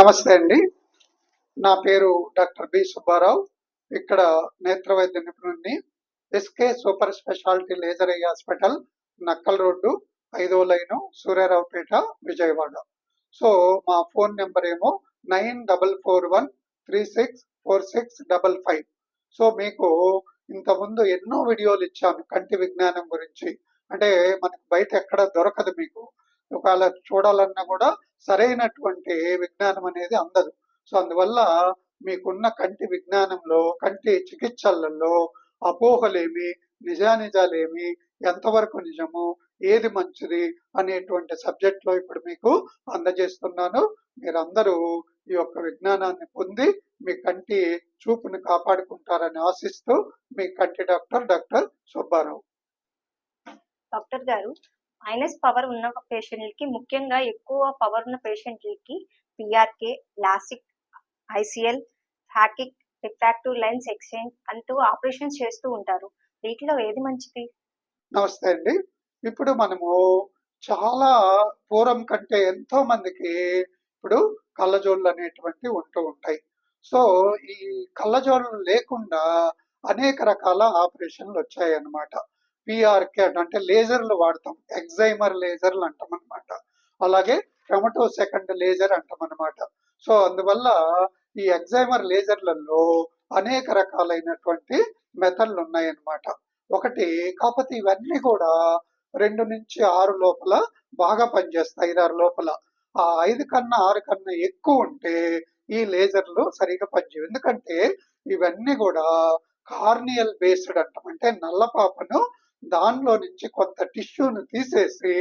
నమస్తే అండి. నా పేరు డాక్టర్ బి సుబ్బారావు. ఇక్కడ నేత్ర వైద్య నిపుణుడిని SK super speciality laser eye hospital Nakkal road ఐదో లైను సూర్యారావుపేట విజయవాడ. సో మా ఫోన్ నెంబర్ ఏమో nine double four one three six four six double five. So మీకు ఇంతకుముందు ఎన్నో వీడియోలు ఇచ్చాను కంటి విజ్ఞానం గురించి. అంటే మనకు బయట ఎక్కడ దొరకదు మీకు. ఒకవేళ చూడాలన్నా కూడా సరైనటువంటి విజ్ఞానం అనేది అందదు. సో అందువల్ల మీకున్న కంటి విజ్ఞానంలో కంటి చికిత్సలలో అపోహలేమి నిజానిజాలేమి ఎంతవరకు నిజము ఏది మంచిది అనేటువంటి సబ్జెక్ట్లో ఇప్పుడు మీకు అందజేస్తున్నాను. మీరందరూ ఈ యొక్క విజ్ఞానాన్ని పొంది మీ కంటి చూపును కాపాడుకుంటారని ఆశిస్తూ మీ కంటి డాక్టర్ డాక్టర్ సుబ్బారావు. డాక్టర్ గారు మైనస్ పవర్ ఉన్న పేషెంట్లకి ముఖ్యంగా ఎక్కువ పవర్ ఉన్న పేషెంట్లకి PRK LASIK ICL phakic refractive lens exchange అంటూ ఆపరేషన్స్ చేస్తూ ఉంటారు. వీటిలో ఏది మంచిది? నమస్తే అండి. ఇప్పుడు మనము చాలా పూర్వం కంటే ఎంతో మందికి ఇప్పుడు కళ్ళజోళ్ళు అనేటువంటివి ఉంటూ ఉంటాయి. సో ఈ కళ్ళజోళ్ళు లేకుండా అనేక రకాల ఆపరేషన్లు వచ్చాయి అన్నమాట పిఆర్కే అంటే లేజర్లు వాడతాం. ఎగ్జైమర్ లేజర్లు అంటాం అనమాట అలాగే క్రమటో సెకండ్ లేజర్ అంటాం అనమాట సో అందువల్ల ఈ ఎగ్జైమర్ లేజర్లలో అనేక రకాలైనటువంటి మెథడ్లు ఉన్నాయన్నమాట. ఒకటి కాకపోతే ఇవన్నీ కూడా రెండు నుంచి ఆరు లోపల బాగా పనిచేస్తాయి ఐదారు లోపల. ఆ ఐదు కన్నా ఆరు కన్నా ఎక్కువ ఉంటే ఈ లేజర్లు సరిగా పనిచేయవు. ఎందుకంటే ఇవన్నీ కూడా కార్నియల్ బేస్డ్ అంటాం. అంటే నల్లపాపను దానిలో నుంచి కొంత టిష్యూను తీసేసి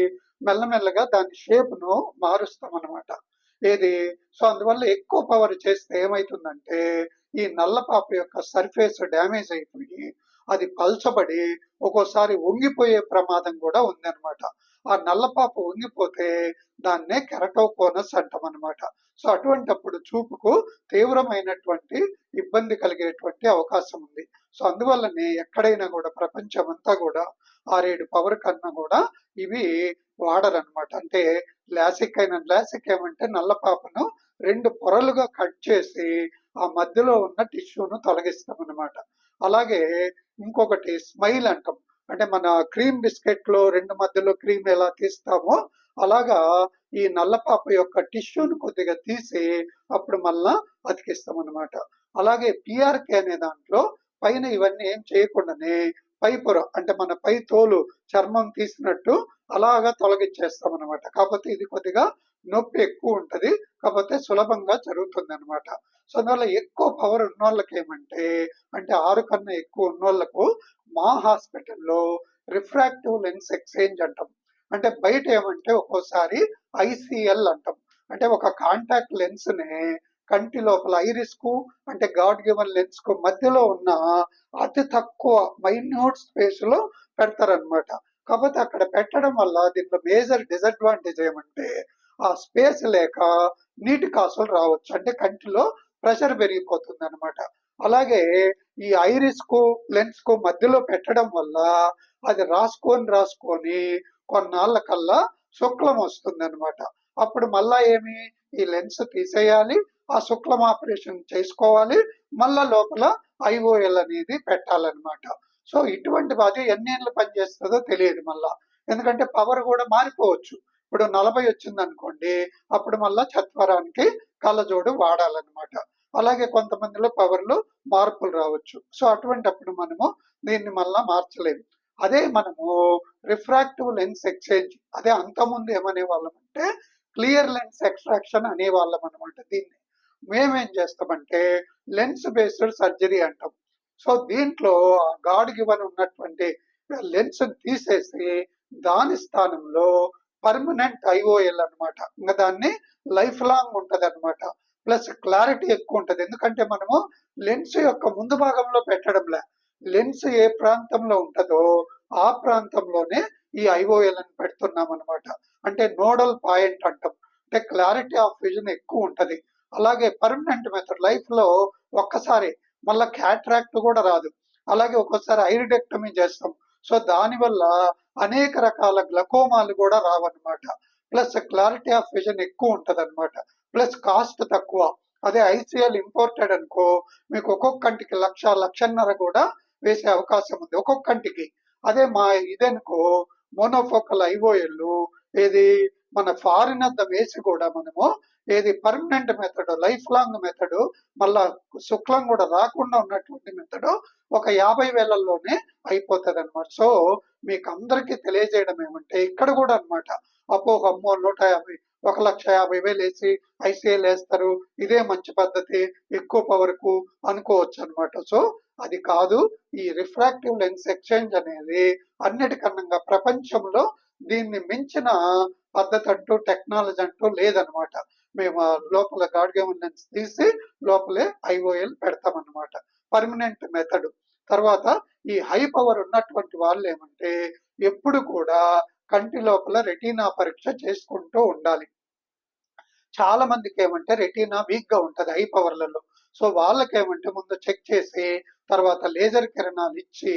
మెల్లమెల్లగా దాని షేప్ను మారుస్తాం అనమాట ఏది? సో అందువల్ల ఎక్కువ పవర్ చేస్తే ఏమవుతుందంటే ఈ నల్లపాప యొక్క సర్ఫేస్ డ్యామేజ్ అయిపోయి అది పల్చబడి ఒక్కోసారి వంగిపోయే ప్రమాదం కూడా ఉందన్నమాట. ఆ నల్లపాప ఉంగిపోతే దాన్నే కెరటోకోనస్ అంటాం అనమాట సో అటువంటప్పుడు చూపుకు తీవ్రమైనటువంటి ఇబ్బంది కలిగేటువంటి అవకాశం ఉంది. సో అందువల్లనే ఎక్కడైనా కూడా ప్రపంచం అంతా కూడా ఆరేడు పవర్ కన్నా కూడా ఇవి వాడరనమాట అంటే లాసిక్ అయిన లాసిక్ ఏమంటే నల్లపాపను రెండు పొరలుగా కట్ చేసి ఆ మధ్యలో ఉన్న టిష్యూను తొలగిస్తాం అనమాట అలాగే ఇంకొకటి స్మైల్ అంటాం. అంటే మన క్రీమ్ బిస్కెట్లో రెండు మధ్యలో క్రీమ్ ఎలా తీస్తామో అలాగా ఈ నల్లపాప యొక్క టిష్యూను కొద్దిగా తీసి అప్పుడు మళ్ళా అతికిస్తాం అనమాట అలాగే పిఆర్కే అనే దాంట్లో పైన ఇవన్నీ ఏం చేయకుండానే పై పొర అంటే మన పై తోలు చర్మం తీసినట్టు అలాగా తొలగించేస్తాం అనమాట కాకపోతే ఇది కొద్దిగా నొప్పి ఎక్కువ ఉంటది కాకపోతే సులభంగా జరుగుతుంది అనమాట సో అందువల్ల ఎక్కువ పవర్ ఉన్నోళ్ళకి ఏమంటే అంటే ఆరు కన్నా ఎక్కువ ఉన్న వాళ్ళకు మా హాస్పిటల్లో రిఫ్రాక్టివ్ లెన్స్ ఎక్స్చేంజ్ అంటాం. అంటే బయట ఏమంటే ఒక్కోసారి ఐసీఎల్ అంటాం. అంటే ఒక కాంటాక్ట్ లెన్స్ నే కంటి లోపల ఐరిస్కు అంటే గాడ్ గివన్ లెన్స్కు మధ్యలో ఉన్న అతి తక్కువ మైన్యూట్ స్పేస్లో పెడతారనమాట కాకపోతే అక్కడ పెట్టడం వల్ల దీంట్లో మేజర్ డిసడ్వాంటేజ్ ఏమంటే ఆ స్పేస్ లేక నీటి కాసులు రావచ్చు. అంటే కంటిలో ప్రెషర్ పెరిగిపోతుంది అనమాట అలాగే ఈ ఐరిస్కు లెన్స్కు మధ్యలో పెట్టడం వల్ల అది రాసుకొని రాసుకొని కొన్నాళ్ళ కల్లా శుక్లం వస్తుంది అనమాట అప్పుడు మళ్ళా ఏమి? ఈ లెన్స్ తీసేయాలి ఆ శుక్లం ఆపరేషన్ చేసుకోవాలి మళ్ళా లోపల ఐఓఎల్ అనేది పెట్టాలన్నమాట. సో ఇటువంటి అది ఎన్నేళ్ళు పనిచేస్తుందో తెలియదు మళ్ళా. ఎందుకంటే పవర్ కూడా మారిపోవచ్చు. ఇప్పుడు నలభై వచ్చింది అనుకోండి అప్పుడు మళ్ళా చత్వరానికి కళ్ళజోడు వాడాలన్నమాట. అలాగే కొంతమందిలో పవర్లు మార్పులు రావచ్చు. సో అటువంటప్పుడు మనము దీన్ని మళ్ళా మార్చలేము. అదే మనము రిఫ్రాక్టివ్ లెన్స్ ఎక్స్చేంజ్ అదే అంతకుముందు ఏమనే వాళ్ళం అంటే క్లియర్ లెన్స్ ఎక్స్ట్రాక్షన్ అనేవాళ్ళం అనమాట దీన్ని. మేమేం చేస్తామంటే లెన్స్ బేస్డ్ సర్జరీ అంటాం. సో దీంట్లో గాడ్ గివన్ ఉన్నటువంటి లెన్స్ తీసేసి దాని స్థానంలో పర్మనెంట్ ఐఓఎల్ అన్నమాట. ఇంకా దాన్ని లైఫ్ లాంగ్ ఉంటది అనమాట ప్లస్ క్లారిటీ ఎక్కువ ఉంటది. ఎందుకంటే మనము లెన్స్ యొక్క ముందు భాగంలో పెట్టడంలే. లెన్స్ ఏ ప్రాంతంలో ఉంటుందో ఆ ప్రాంతంలోనే ఈ ఐఓఎల్ అని పెడుతున్నాం అనమాట అంటే నోడల్ పాయింట్ అంటాం. అంటే క్లారిటీ ఆఫ్ విజన్ ఎక్కువ ఉంటుంది. అలాగే పర్మనెంట్ మెథడ్ లైఫ్లో ఒక్కసారి మళ్ళా క్యాట్రాక్ట్ కూడా రాదు. అలాగే ఒక్కోసారి ఐరిడెక్టమీ చేస్తాం. సో దానివల్ల అనేక రకాల గ్లకోమాలు కూడా రావన్నమాట. ప్లస్ క్లారిటీ ఆఫ్ విజన్ ఎక్కువ ఉంటుంది అనమాట ప్లస్ కాస్ట్ తక్కువ. అదే ఐసీఎల్ ఇంపోర్టెడ్ అనుకో మీకు ఒక్కొక్క కంటికి లక్ష లక్షన్నర కూడా వేసే అవకాశం ఉంది. ఒక్కొక్క కంటికి అదే మా ఇదనుకో మోనోఫోకల్ ఐఓఎల్ ఏది మన ఫారిన్ అంత వేసి కూడా మనము ఏది permanent method life long method మళ్ళా శుక్లం కూడా రాకుండా ఉన్నటువంటి మెథడ్ ఒక యాభై వేలల్లోనే అయిపోతుంది అనమాట సో మీకు అందరికీ తెలియజేయడం ఏమంటే ఇక్కడ కూడా అన్నమాట. అపోహ అమ్మో నూట యాభై ఒక లక్ష యాభై వేలు వేసి ఐసీఎల్ వేస్తారు. ఇదే మంచి పద్ధతి ఎక్కువ పవర్కు అనుకోవచ్చు అనమాట సో అది కాదు ఈ రిఫ్రాక్టివ్ లెన్స్ ఎక్స్చేంజ్ అనేది అన్నిటికన్నా ప్రపంచంలో దీన్ని మించిన పద్ధతి అంటూ టెక్నాలజీ అంటూ లేదనమాట మేము లోపల గాడ్గేమన్ లెన్స్ తీసి లోపలే ఐఓఎల్ పెడతామన్నమాట. పర్మనెంట్ మెథడ్ తర్వాత ఈ హై పవర్ ఉన్నటువంటి వాళ్ళు ఏమంటే ఎప్పుడు కూడా కంటి లోపల రెటీనా పరీక్ష చేసుకుంటూ ఉండాలి. చాలా మందికి ఏమంటే రెటీనా వీక్గా ఉంటది హై పవర్లలో సో వాళ్ళకేమంటే ముందు చెక్ చేసి తర్వాత లేజర్ కిరణాలు ఇచ్చి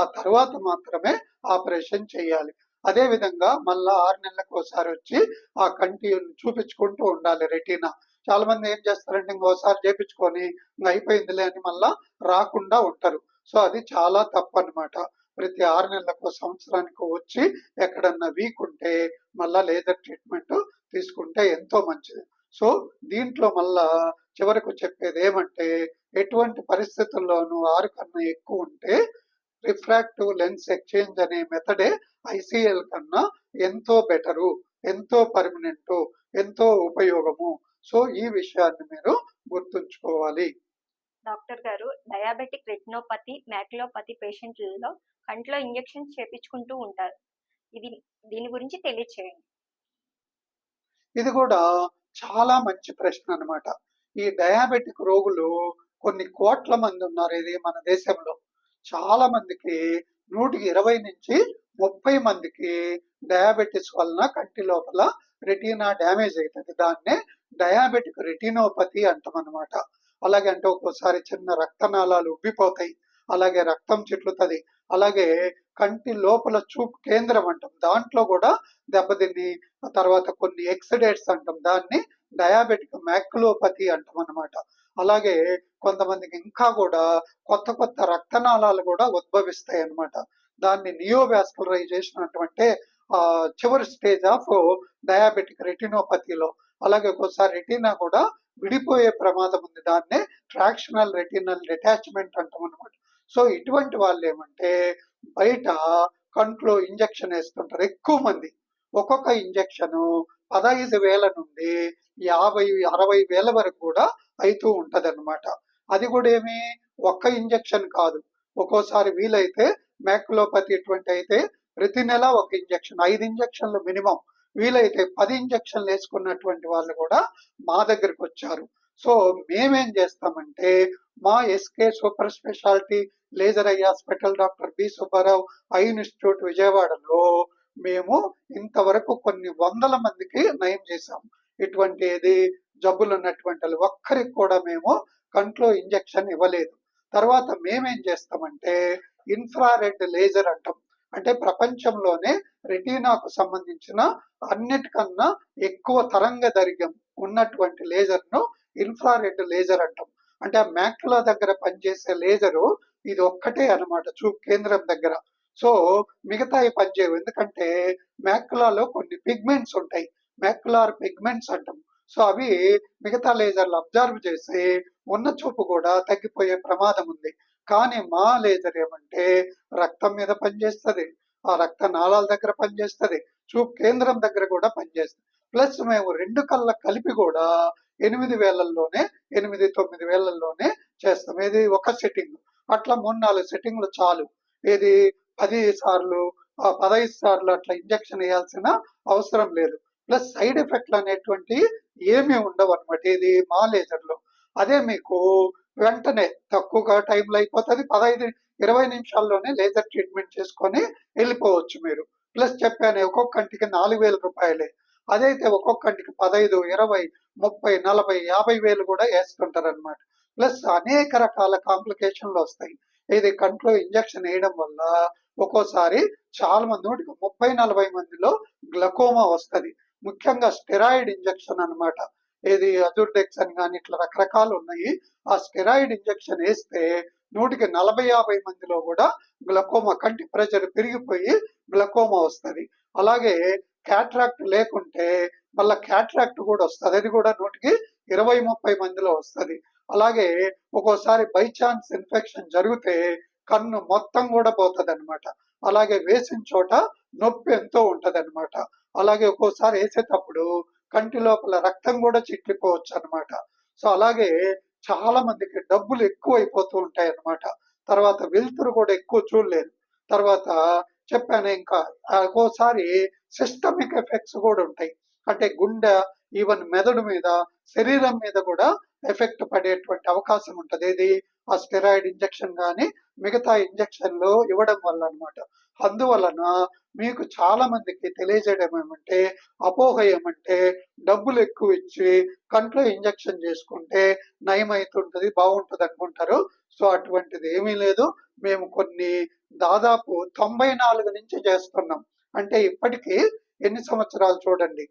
ఆ తర్వాత మాత్రమే ఆపరేషన్ చేయాలి. అదే విధంగా మళ్ళా ఆరు నెలలకు ఒకసారి వచ్చి ఆ కంటి చూపించుకుంటూ ఉండాలి రెటీనా. చాలా మంది ఏం చేస్తారంటే ఇంకోసారి చేపించుకొని అయిపోయిందిలే అని మళ్ళా రాకుండా ఉంటారు. సో అది చాలా తప్పు అనమాట ప్రతి ఆరు నెలలకు సంవత్సరానికి వచ్చి ఎక్కడన్నా వీక్ ఉంటే మళ్ళా లేజర్ ట్రీట్మెంట్ తీసుకుంటే ఎంతో మంచిది. సో దీంట్లో మళ్ళా చివరకు చెప్పేది ఏమంటే ఎటువంటి పరిస్థితుల్లోనూ ఆరు కన్నా ఎక్కువ ఉంటే రిఫ్రాక్టివ్ లెన్స్ ఎక్స్చేంజ్ అనే మెథడే ఐసీఎల్ కన్నా ఎంతో బెటరు ఎంతో పర్మనెంట్ ఎంతో ఉపయోగము. సో ఈ విషయాన్ని మీరు గుర్తుంచుకోవాలి. డాక్టర్ గారు డయాబెటిక్ రెటినోపతి మ్యాక్యులోపతి పేషెంట్లలో కంట్లో ఇంజెక్షన్స్ చేపించుకుంటూ ఉంటారు. ఇది దీని గురించి తెలియచేయండి. ఇది కూడా చాలా మంచి ప్రశ్న అన్నమాట. ఈ డయాబెటిక్ రోగులు కొన్ని కోట్ల మంది ఉన్నారు. ఇది మన దేశంలో. చాలా మందికి నూటికి ఇరవై నుంచి ముప్పై మందికి డయాబెటిస్ వలన కంటి లోపల రెటీనా డ్యామేజ్ అవుతుంది దాన్నే డయాబెటిక్ రెటీనోపతి అంటాం అనమాట అలాగే అంటే ఒక్కోసారి చిన్న రక్తనాళాలు ఉబ్బిపోతాయి. అలాగే రక్తం చిట్లుతుంది. అలాగే కంటి లోపల చూపు కేంద్రం అంటాం. దాంట్లో కూడా దెబ్బతిని ఆ తర్వాత కొన్ని ఎక్సిడేట్స్ అంటాం. దాన్ని డయాబెటిక్ మ్యాక్యులోపతి అంటాం అనమాట అలాగే కొంతమందికి ఇంకా కూడా కొత్త కొత్త రక్తనాళాలు కూడా ఉద్భవిస్తాయి అనమాట దాన్ని నియోవాస్కులరైజేషన్ అంటే ఆ చివరి స్టేజ్ ఆఫ్ డయాబెటిక్ రెటినోపతిలో అలాగే ఒక్కోసారి రెటీనా కూడా విడిపోయే ప్రమాదం ఉంది. దాన్నే ట్రాక్షనల్ రెటినల్ డిటాచ్మెంట్ అంటాం అనమాట సో ఇటువంటి వాళ్ళు ఏమంటే బయట కంట్లో ఇంజక్షన్ వేస్తుంటారు. ఎక్కువ మంది ఒక్కొక్క ఇంజెక్షన్ పదహైదు వేల నుండి యాభై అరవై వేల వరకు కూడా అవుతూ ఉంటది అది కూడా ఏమి ఒక్క ఇంజెక్షన్ కాదు. ఒక్కోసారి వీలైతే మ్యాక్లోపతి ఇటువంటి అయితే ప్రతి నెల ఒక ఇంజెక్షన్ ఐదు ఇంజెక్షన్లు మినిమం. వీలైతే పది ఇంజెక్షన్లు వేసుకున్నటువంటి వాళ్ళు కూడా మా దగ్గరికి వచ్చారు. సో మేమేం చేస్తామంటే మా SK super speciality laser eye hospital doctor B Subbarao eye institute విజయవాడలో మేము ఇంతవరకు కొన్ని వందల మందికి నయం చేశాం ఇటువంటి ఏది జబ్బులు ఉన్నటువంటి ఒక్కరికి కూడా మేము కంట్లో ఇంజెక్షన్ ఇవ్వలేదు. తర్వాత మేమేం చేస్తామంటే ఇన్ఫ్రారెడ్ లేజర్ అంటాం. అంటే ప్రపంచంలోనే రెటీనాకు సంబంధించిన అన్నిటికన్నా ఎక్కువ తరంగ దైర్ఘ్యం ఉన్నటువంటి లేజర్ను ఇన్ఫ్రారెడ్ లేజర్ అంటాం. అంటే ఆ మ్యాక్యులా దగ్గర పనిచేసే లేజరు ఇది ఒక్కటే అన్నమాట చూపు కేంద్రం దగ్గర. సో మిగతాయి పనిచేయవు. ఎందుకంటే మ్యాక్యులాలో కొన్ని పిగ్మెంట్స్ ఉంటాయి. మ్యాక్యులార్ పిగ్మెంట్స్ అంటాం. సో అవి మిగతా లేజర్లు అబ్జర్వ్ చేసి ఉన్న చూపు కూడా తగ్గిపోయే ప్రమాదం ఉంది. కానీ మా లేజర్ ఏమంటే రక్తం మీద పనిచేస్తుంది. ఆ రక్త నాళాల దగ్గర పనిచేస్తుంది. చూపు కేంద్రం దగ్గర కూడా పనిచేస్తుంది. ప్లస్ మేము రెండు కళ్ళ కలిపి కూడా ఎనిమిది వేలల్లోనే ఎనిమిది తొమ్మిది వేలల్లోనే చేస్తాం. ఇది ఒక సెట్టింగ్. అట్లా మూడు నాలుగు సెట్టింగ్లు చాలు. ఇది పది సార్లు పదహైదు సార్లు అట్లా ఇంజెక్షన్ వేయాల్సిన అవసరం లేదు. ప్లస్ సైడ్ ఎఫెక్ట్లు అనేటువంటి ఏమీ ఉండవు అనమాట ఇది మా లేజర్లో. అదే మీకు వెంటనే తక్కువగా టైంలో అయిపోతుంది. పదహైదు ఇరవై నిమిషాల్లోనే లేజర్ ట్రీట్మెంట్ చేసుకొని వెళ్ళిపోవచ్చు మీరు. ప్లస్ చెప్పాను ఒక్కొక్క కంటికి నాలుగు వేల రూపాయలే. అదైతే ఒక్కొక్క కంటికి పదహైదు ఇరవై ముప్పై నలభై యాభై వేలు కూడా వేస్తుంటారు అనమాట ప్లస్ అనేక రకాల కాంప్లికేషన్లు వస్తాయి. ఇది కంట్లో ఇంజెక్షన్ వేయడం వల్ల ఒక్కోసారి చాలా మంది నూటికి ముప్పై నలభై మందిలో గ్లకోమా వస్తుంది. ముఖ్యంగా స్టెరాయిడ్ ఇంజెక్షన్ అన్నమాట. ఏది అజుర్డెక్స్ అని కానీ ఇట్లా రకరకాలు ఉన్నాయి. ఆ స్టెరాయిడ్ ఇంజెక్షన్ వేస్తే నూటికి నలభై యాభై మందిలో కూడా గ్లకోమా కంటి ప్రెషర్ పెరిగిపోయి గ్లకోమా వస్తుంది. అలాగే క్యాట్రాక్ట్ లేకుంటే మళ్ళీ క్యాట్రాక్ట్ కూడా వస్తుంది. అది కూడా నూటికి ఇరవై ముప్పై మందిలో వస్తుంది. అలాగే ఒక్కోసారి బై ఛాన్స్ ఇన్ఫెక్షన్ జరిగితే కన్ను మొత్తం కూడా పోతుంది అనమాట అలాగే వేసిన చోట నొప్పి ఎంతో ఉంటది అనమాట అలాగే ఒక్కోసారి వేసేటప్పుడు కంటి లోపల రక్తం కూడా చిట్లిపోవచ్చు అనమాట సో అలాగే చాలా మందికి డబ్బులు ఎక్కువ అయిపోతూ ఉంటాయి అనమాట తర్వాత వెలుతురు కూడా ఎక్కువ చూడలేదు. తర్వాత చెప్పాను ఇంకా ఒక్కోసారి సిస్టమిక్ ఎఫెక్ట్స్ కూడా ఉంటాయి. అంటే గుండె ఈవెన్ మెదడు మీద శరీరం మీద కూడా ఎఫెక్ట్ పడేటువంటి అవకాశం ఉంటుంది. ఇది ఆ స్టెరాయిడ్ ఇంజెక్షన్ కానీ మిగతా ఇంజెక్షన్లు ఇవ్వడం వల్ల అనమాట అందువలన మీకు చాలా మందికి తెలియజేయడం ఏమంటే అపోహ ఏమంటే డబ్బులు ఎక్కువ ఇచ్చి కంట్లో ఇంజెక్షన్ చేసుకుంటే నయమైతుంటది బాగుంటుంది అనుకుంటారు. సో అటువంటిది ఏమీ లేదు. మేము కొన్ని దాదాపు తొంభై నాలుగు నుంచి చేస్తున్నాం. అంటే ఇప్పటికీ ఎన్ని సంవత్సరాలు చూడండి.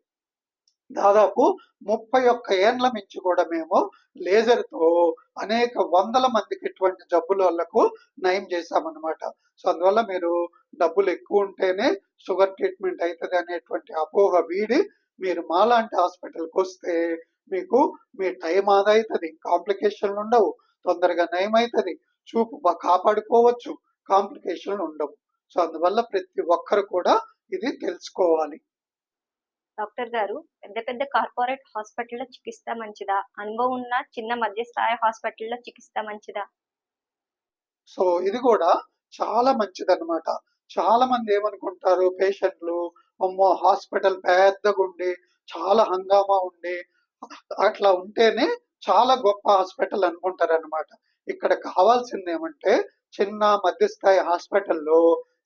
దాదాపు ముప్పై ఒక్క ఏండ్ల మించి కూడా మేము లేజర్తో అనేక వందల మందికి ఇటువంటి జబ్బుల వాళ్ళకు నయం చేశామన్నమాట. సో అందువల్ల మీరు డబ్బులు ఎక్కువ ఉంటేనే షుగర్ ట్రీట్మెంట్ అవుతుంది అనేటువంటి అపోహ వీడి మీరు మాలాంటి హాస్పిటల్కి వస్తే మీకు మీ టైం ఆదా అవుతుంది కాంప్లికేషన్లు ఉండవు. తొందరగా నయం అవుతుంది చూపు కాపాడుకోవచ్చు. కాంప్లికేషన్లు ఉండవు. సో అందువల్ల ప్రతి ఒక్కరు కూడా ఇది తెలుసుకోవాలి. డాక్టర్ గారు పెద్ద పెద్ద కార్పొరేట్ హాస్పిటల్లో చికిత్స మంచిదా? అనుభవం ఉన్న చిన్న మధ్యస్థాయి హాస్పిటల్లో చికిత్స మంచిదా? సో ఇది కూడా చాలా మంచిదన్నమాట. చాలా మంది ఏమనుకుంటారు పేషెంట్లు అమ్మో హాస్పిటల్ పెద్దగా ఉండి చాలా హంగామా ఉండి అట్లా ఉంటేనే చాలా గొప్ప హాస్పిటల్ అనుకుంటారు అనమాట ఇక్కడ కావాల్సింది ఏమంటే చిన్న మధ్యస్థాయి హాస్పిటల్లో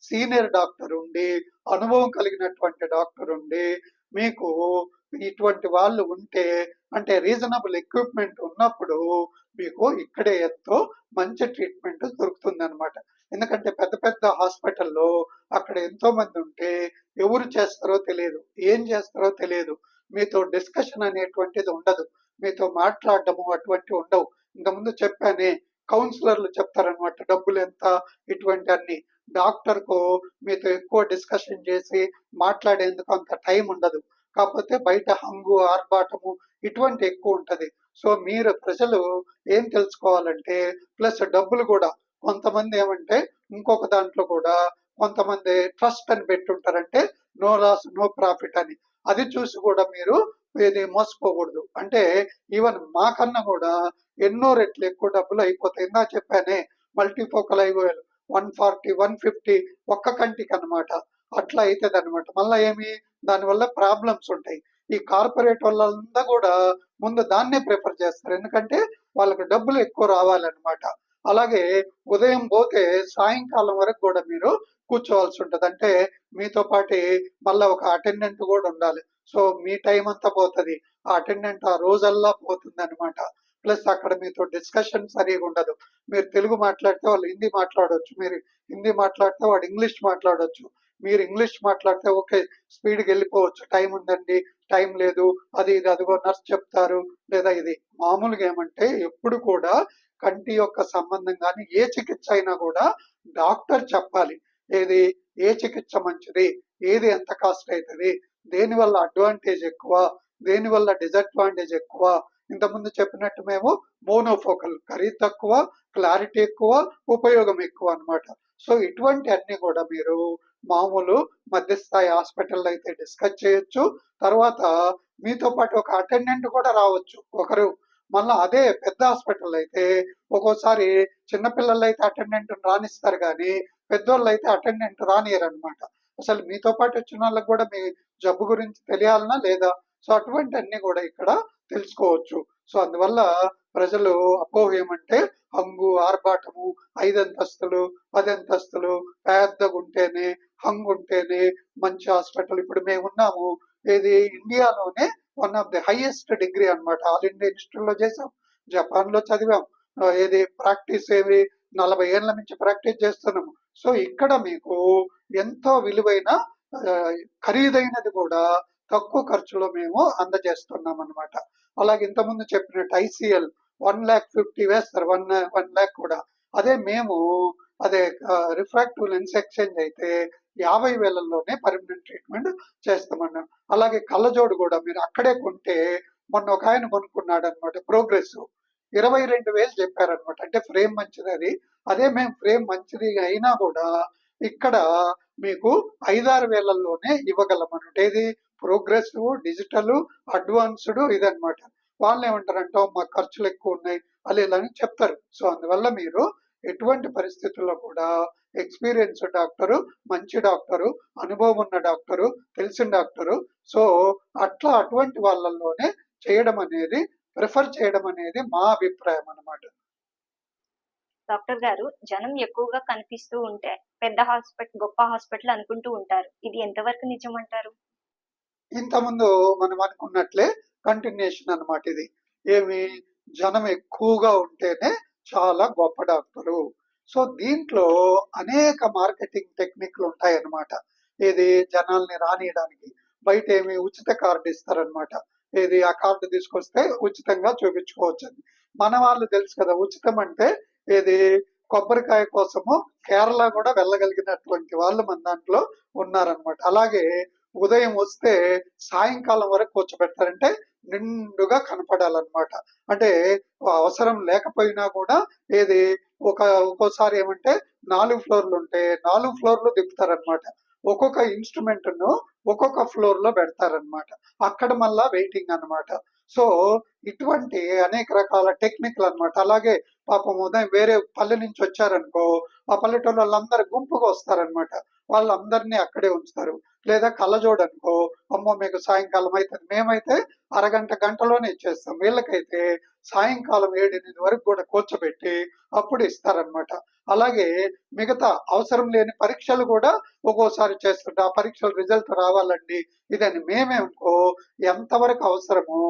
సీనియర్ డాక్టర్ ఉండి అనుభవం కలిగినటువంటి డాక్టర్ ఉండి మీకు ఇటువంటి వాళ్ళు ఉంటే అంటే రీజనబుల్ ఎక్విప్మెంట్ ఉన్నప్పుడు మీకు ఇక్కడే ఎంతో మంచి ట్రీట్మెంట్ దొరుకుతుంది అనమాట ఎందుకంటే పెద్ద పెద్ద హాస్పిటల్లో అక్కడ ఎంతో మంది ఉంటే ఎవరు చేస్తారో తెలియదు ఏం చేస్తారో తెలియదు. మీతో డిస్కషన్ అనేటువంటిది ఉండదు. మీతో మాట్లాడడము అటువంటి ఉండవు. ఇంతకుముందు చెప్పానే కౌన్సిలర్లు చెప్తారనమాట డబ్బులు ఎంత ఇటువంటి అన్ని డాక్టర్కు మీతో ఎక్కువ డిస్కషన్ చేసి మాట్లాడేందుకు అంత టైం ఉండదు. కాకపోతే బయట హంగు ఆర్భాటము ఇటువంటి ఎక్కువ ఉంటది. సో మీరు ప్రజలు ఏం తెలుసుకోవాలంటే ప్లస్ డబ్బులు కూడా. కొంతమంది ఏమంటే ఇంకొక దాంట్లో కూడా కొంతమంది ట్రస్ట్ అని పెట్టుంటారంటే నో లాస్ నో ప్రాఫిట్ అని. అది చూసి కూడా మీరు ఇది మోసపోకూడదు. అంటే ఈవెన్ మాకన్నా కూడా ఎన్నో రెట్లు ఎక్కువ డబ్బులు అయిపోతాయి. ఇందా చెప్పానే multifocal IOL one forty one fifty ఒక్క కంటికి అన్నమాట. అట్లా అవుతుంది అనమాట మళ్ళీ ఏమి? దానివల్ల ప్రాబ్లమ్స్ ఉంటాయి. ఈ కార్పొరేట్ వాళ్ళంతా కూడా ముందు దాన్నే ప్రిఫర్ చేస్తారు. ఎందుకంటే వాళ్ళకి డబ్బులు ఎక్కువ రావాలన్నమాట. అలాగే ఉదయం పోతే సాయంకాలం వరకు కూడా మీరు కూర్చోవాల్సి ఉంటుంది. అంటే మీతో పాటు మళ్ళీ ఒక అటెండెంట్ కూడా ఉండాలి. సో మీ టైం అంతా పోతుంది. ఆ అటెండెంట్ ఆ రోజల్లా పోతుంది అనమాట ప్లస్ అక్కడ మీతో డిస్కషన్ సరిగా ఉండదు. మీరు తెలుగు మాట్లాడితే వాళ్ళు హిందీ మాట్లాడవచ్చు మీరు హిందీ మాట్లాడితే వాడు ఇంగ్లీష్ మాట్లాడవచ్చు మీరు ఇంగ్లీష్ మాట్లాడితే ఓకే స్పీడ్కి వెళ్ళిపోవచ్చు. టైం ఉందండి టైం లేదు అది ఇది అదిగో నర్స్ చెప్తారు లేదా ఇది. మామూలుగా ఏమంటే ఎప్పుడు కూడా కంటి యొక్క సంబంధం కానీ ఏ చికిత్స అయినా కూడా డాక్టర్ చెప్పాలి. ఏది? ఏ చికిత్స మంచిది? ఏది ఎంత కాస్ట్ అవుతుంది? దేనివల్ల అడ్వాంటేజ్ ఎక్కువ? దేనివల్ల డిసడ్వాంటేజ్ ఎక్కువ? ఇంతకుముందు చెప్పినట్టు మేము మోనోఫోకల్ ఖరీదు తక్కువ క్లారిటీ ఎక్కువ ఉపయోగం ఎక్కువ అన్నమాట. సో ఇటువంటి అన్ని కూడా మీరు మామూలు మధ్యస్థాయి హాస్పిటల్ అయితే డిస్కస్ చేయొచ్చు. తర్వాత మీతో పాటు ఒక అటెండెంట్ కూడా రావచ్చు ఒకరు. మళ్ళీ అదే పెద్ద హాస్పిటల్ అయితే ఒక్కోసారి చిన్నపిల్లలు అయితే అటెండెంట్ రానిస్తారు కానీ పెద్దోళ్ళు అయితే అటెండెంట్ రానియరనమాట అసలు మీతో పాటు వచ్చిన వాళ్ళకి కూడా మీ జబ్బు గురించి తెలియాలనా లేదా? సో అటువంటి అన్ని కూడా ఇక్కడ తెలుసుకోవచ్చు. సో అందువల్ల ప్రజలు అపోహ ఏమంటే హంగు ఆర్భాటము ఐదంతస్తులు పదంతస్తులు పది అంతస్తులు పెద్దగా ఉంటేనే హంగు ఉంటేనే మంచి హాస్పిటల్. ఇప్పుడు మేము ఉన్నాము ఇది ఇండియాలోనే one of the highest degree అన్నమాట. ఆల్ ఇండియా ఇన్స్టిట్యూట్లో చేసాం జపాన్లో చదివాం ఏది ప్రాక్టీస్ ఏమి నలభై ఏళ్ళ నుంచి ప్రాక్టీస్ చేస్తున్నాము. సో ఇక్కడ మీకు ఎంతో విలువైన ఖరీదైనది కూడా తక్కువ ఖర్చులో మేము అందజేస్తున్నాం అనమాట అలాగే ఇంతకుముందు చెప్పినట్టు ఐసీఎల్ వన్ ల్యాక్ ఫిఫ్టీ వేస్తారు వన్ వన్ ల్యాక్ కూడా. అదే మేము అదే రిఫ్రాక్టివ్ లెన్స్ ఎక్స్చేంజ్ అయితే యాభై వేలల్లోనే పర్మనెంట్ ట్రీట్మెంట్ చేస్తామన్నాం. అలాగే కళ్ళజోడు కూడా మీరు అక్కడే కొంటే మొన్న ఒక ఆయన కొనుక్కున్నాడు అనమాట ప్రోగ్రెస్. ఇరవై రెండు వేలు చెప్పారనమాట అంటే ఫ్రేమ్ మంచిది అది. అదే మేము ఫ్రేమ్ మంచిది అయినా కూడా ఇక్కడ మీకు ఐదారు వేలల్లోనే ఇవ్వగలం అనమాట ఏది? ప్రోగ్రెసివ్ డిజిటల్ అడ్వాన్స్డ్ ఇదన్నమాట. వాళ్ళు ఏమంటారంటే మా ఖర్చులు ఎక్కువ ఉన్నాయి అలా ఇలా అని చెప్తారు. సో అందువల్ల మీరు ఎటువంటి పరిస్థితుల్లో కూడా ఎక్స్పీరియన్స్ డాక్టరు మంచి డాక్టరు అనుభవం ఉన్న డాక్టరు తెలిసిన డాక్టరు సో అట్లా అటువంటి వాళ్ళల్లోనే చేయడం అనేది ప్రిఫర్ చేయడం అనేది మా అభిప్రాయం అన్నమాట. డాక్టర్ గారు జనం ఎక్కువగా కనిపిస్తూ ఉంటే పెద్ద హాస్పిటల్ గొప్ప హాస్పిటల్ అనుకుంటూ ఉంటారు. ఇది ఎంతవరకు నిజం అంటారు ఇంతకుముందు మనం అనుకున్నట్లే కంటిన్యూషన్ అనమాట ఇది. ఏమి? జనం ఎక్కువగా ఉంటేనే చాలా గొప్ప డాక్టరు. సో దీంట్లో అనేక మార్కెటింగ్ టెక్నిక్లు ఉంటాయి అన్నమాట ఇది జనాల్ని రానియడానికి. బయట ఏమి ఉచిత కార్డు ఇస్తారనమాట ఏది? ఆ కార్డు తీసుకొస్తే ఉచితంగా చూపించుకోవచ్చు అని మన వాళ్ళు తెలుసు కదా ఉచితం అంటే ఏది? కొబ్బరికాయ కోసము కేరళ కూడా వెళ్ళగలిగినటువంటి వాళ్ళు మన దాంట్లో ఉన్నారనమాట అలాగే ఉదయం వస్తే సాయంకాలం వరకు కూర్చోబెడతారంటే నిండుగా కనపడాలన్నమాట. అంటే అవసరం లేకపోయినా కూడా ఏది ఒక ఒక్కోసారి ఏమంటే నాలుగు ఫ్లోర్లు ఉంటే నాలుగు ఫ్లోర్లు దింపుతారనమాట ఒక్కొక్క ఇన్స్ట్రుమెంట్ను ఒక్కొక్క ఫ్లోర్లో పెడతారనమాట అక్కడ మళ్ళా వెయిటింగ్ అన్నమాట. సో ఇటువంటి అనేక రకాల టెక్నిక్లు అన్నమాట అలాగే పాపం ఉదయం వేరే పల్లె నుంచి వచ్చారనుకో ఆ పల్లెటూరు వాళ్ళందరూ గుంపుగా వస్తారనమాట వాళ్ళందరినీ అక్కడే ఉంచుతారు. లేదా కళ్ళజోడు అనుకో అమ్మో మీకు సాయంకాలం అవుతుంది మేమైతే అరగంట గంటలోనే ఇచ్చేస్తాం. వీళ్ళకైతే సాయంకాలం ఏడెనిమిది వరకు కూడా కూర్చోబెట్టి అప్పుడు ఇస్తారనమాట అలాగే మిగతా అవసరం లేని పరీక్షలు కూడా ఒక్కోసారి చేస్తుంటే ఆ పరీక్షల రిజల్ట్ రావాలండి. ఇదని మేమేమో ఎంతవరకు అవసరమో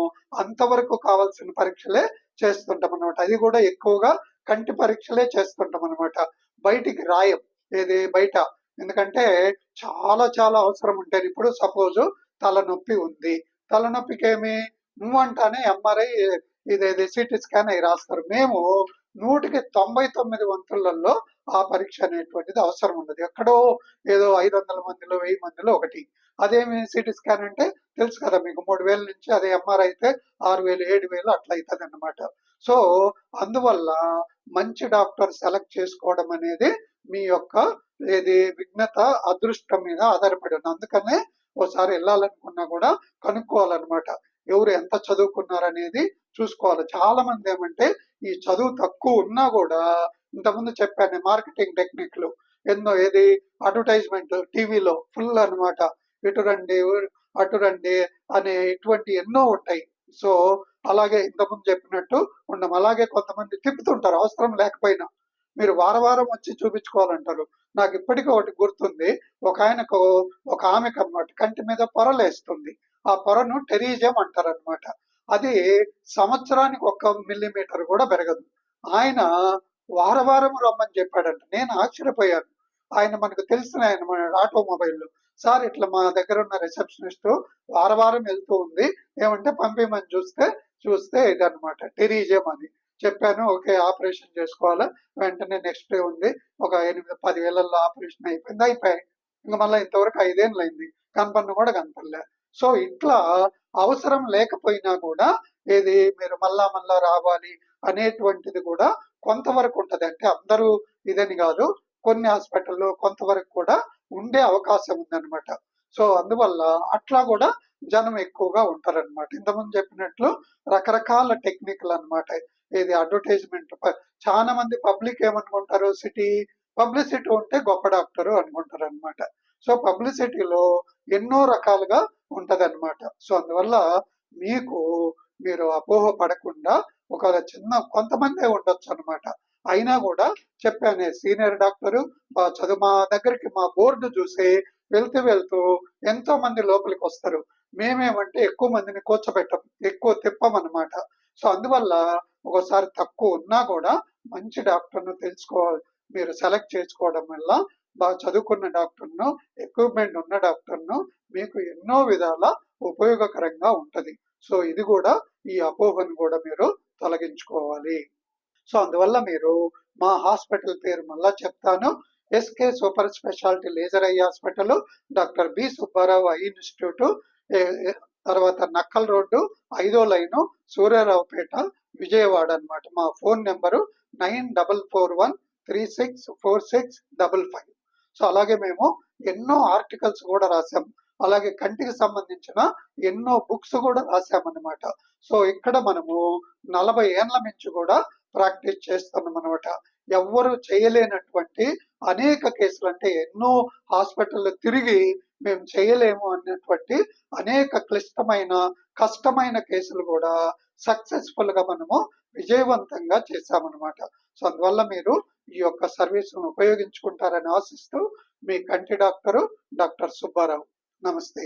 అంతవరకు కావాల్సిన పరీక్షలే చేస్తుంటాం అనమాట అది కూడా ఎక్కువగా కంటి పరీక్షలే చేస్తుంటాం అనమాట బయటికి రాయం. ఏది? బయట ఎందుకంటే చాలా చాలా అవసరం ఉంటారు ఇప్పుడు సపోజ్ తలనొప్పి ఉంది. తలనొప్పికి ఏమి నువ్వు అంటానే ఎంఆర్ఐ ఇదేది సిటీ స్కాన్ అయి రాస్తారు. మేము నూటికి తొంభై తొమ్మిది వంతులలో ఆ పరీక్ష అనేటువంటిది అవసరం ఉండదు. ఎక్కడో ఏదో ఐదు వందల మందిలో వెయ్యి మందిలో ఒకటి. అదేమి సిటీ స్కాన్ అంటే తెలుసు కదా మీకు మూడు వేల నుంచి అదే ఎంఆర్ అయితే ఆరు వేలు ఏడు వేలు అట్లా అవుతుంది అన్నమాట. సో అందువల్ల మంచి డాక్టర్ సెలెక్ట్ చేసుకోవడం అనేది మీ యొక్క ఏది విఘ్నత అదృష్టం మీద ఆధారపడి ఉంది. అందుకనే ఓసారి వెళ్ళాలనుకున్నా కూడా కనుక్కోవాలన్నమాట. ఎవరు ఎంత చదువుకున్నారనేది చూసుకోవాలి. చాలా మంది ఏమంటే ఈ చదువు తక్కువ ఉన్నా కూడా ఇంతకుముందు చెప్పాను మార్కెటింగ్ టెక్నిక్లు ఎన్నో ఏది అడ్వర్టైజ్మెంట్ టీవీలో ఫుల్ అన్నమాట. ఇటు రండి అటు రండి అనే ఇటువంటి ఎన్నో ఉంటాయి. సో అలాగే ఇంతకుముందు చెప్పినట్టు ఉండం. అలాగే కొంతమంది తిప్పుతుంటారు. అవసరం లేకపోయినా. మీరు వారం వారం వచ్చి చూపించుకోవాలంటారు. నాకు ఇప్పటికీ ఒకటి గుర్తుంది. ఒక ఆయనకు ఒక ఆమెకు అన్నమాట కంటి మీద పొరలేస్తుంది. ఆ పొరను టెరీజియం అంటారు అనమాట అది సంవత్సరానికి ఒక్క మిల్లీమీటర్ కూడా పెరగదు. ఆయన వారం వారం రమ్మని చెప్పాడంట. నేను ఆశ్చర్యపోయాను. ఆయన మనకు తెలిసిన ఆయన మన ఆటోమొబైల్లో. సార్ ఇట్లా మా దగ్గర ఉన్న రిసెప్షనిస్ట్ వారం వారం వెళ్తూ ఉంది. ఏమంటే పంపించమని చూస్తే చూస్తే ఇదన్నమాట. టెరీజియం అని. చెప్పాను ఓకే ఆపరేషన్ చేసుకోవాలా? వెంటనే నెక్స్ట్ డే ఉంది ఒక ఎనిమిది పది వేలల్లో ఆపరేషన్ అయిపోయింది? అయిపోయాయి. ఇంకా మళ్ళీ ఇంతవరకు ఐదేళ్ళు అయింది. కనపడిన కూడా కనపడలే. సో ఇట్లా అవసరం లేకపోయినా కూడా ఏది మీరు మళ్ళా మళ్ళా రావాలి అనేటువంటిది కూడా కొంతవరకు ఉంటుంది. అంటే అందరూ ఇదని కాదు కొన్ని హాస్పిటల్లో కొంతవరకు కూడా ఉండే అవకాశం ఉందన్నమాట. సో అందువల్ల అట్లా కూడా జనం ఎక్కువగా ఉంటారన్నమాట. ఇంతకుముందు చెప్పినట్లు రకరకాల టెక్నిక్లు అన్నమాట. ఇది అడ్వర్టైజ్మెంట్ చాలా మంది పబ్లిక్ ఏమనుకుంటారు? సిటీ పబ్లిసిటీ ఉంటే గొప్ప డాక్టర్ అనుకుంటారు అనమాట సో పబ్లిసిటీలో ఎన్నో రకాలుగా ఉంటది అనమాట సో అందువల్ల మీకు మీరు అపోహ పడకుండా ఒక చిన్న కొంతమందే ఉండొచ్చు అనమాట అయినా కూడా చెప్పాను సీనియర్ డాక్టరు మా చదువు మా దగ్గరికి మా బోర్డు చూసి వెళ్తూ వెళ్తూ ఎంతో మంది లోపలికి వస్తారు. మేమేమంటే ఎక్కువ మందిని కూర్చోబెట్టం ఎక్కువ తిప్పమన్నమాట. సో అందువల్ల ఒకసారి తక్కువ ఉన్నా కూడా మంచి డాక్టర్ను తెలుసుకో మీరు సెలెక్ట్ చేసుకోవడం వల్ల బాగా చదువుకున్న డాక్టర్ను ఎక్విప్మెంట్ ఉన్న డాక్టర్ను మీకు ఎన్నో విధాల ఉపయోగకరంగా ఉంటుంది. సో ఇది కూడా ఈ అపోహను కూడా మీరు తొలగించుకోవాలి. సో అందువల్ల మీరు మా హాస్పిటల్ పేరు మళ్ళా చెప్తాను. SK super speciality laser eye hospital doctor B Subbarao eye institute తర్వాత నక్కల్ రోడ్డు ఐదో లైను సూర్యారావుపేట విజయవాడ అన్నమాట. మా phone number nine double four one three six four six double five. So అలాగే మేము ఎన్నో ఆర్టికల్స్ కూడా రాసాం అలాగే కంటికి సంబంధించిన ఎన్నో బుక్స్ కూడా రాసామన్నమాట సో ఇక్కడ మనము నలభై ఏండ్ల మించి కూడా ప్రాక్టీస్ చేస్తున్నాం అనమాట ఎవ్వరు చేయలేనటువంటి అనేక కేసులు అంటే ఎన్నో హాస్పిటల్లో తిరిగి మేము చేయలేము అన్నటువంటి అనేక క్లిష్టమైన కష్టమైన కేసులు కూడా సక్సెస్ఫుల్గా మనము విజయవంతంగా చేశామన్నమాట. సో అందువల్ల మీరు ఈ యొక్క సర్వీసును ఉపయోగించుకుంటారని ఆశిస్తూ మీ కంటి డాక్టరు డాక్టర్ సుబ్బారావు. నమస్తే.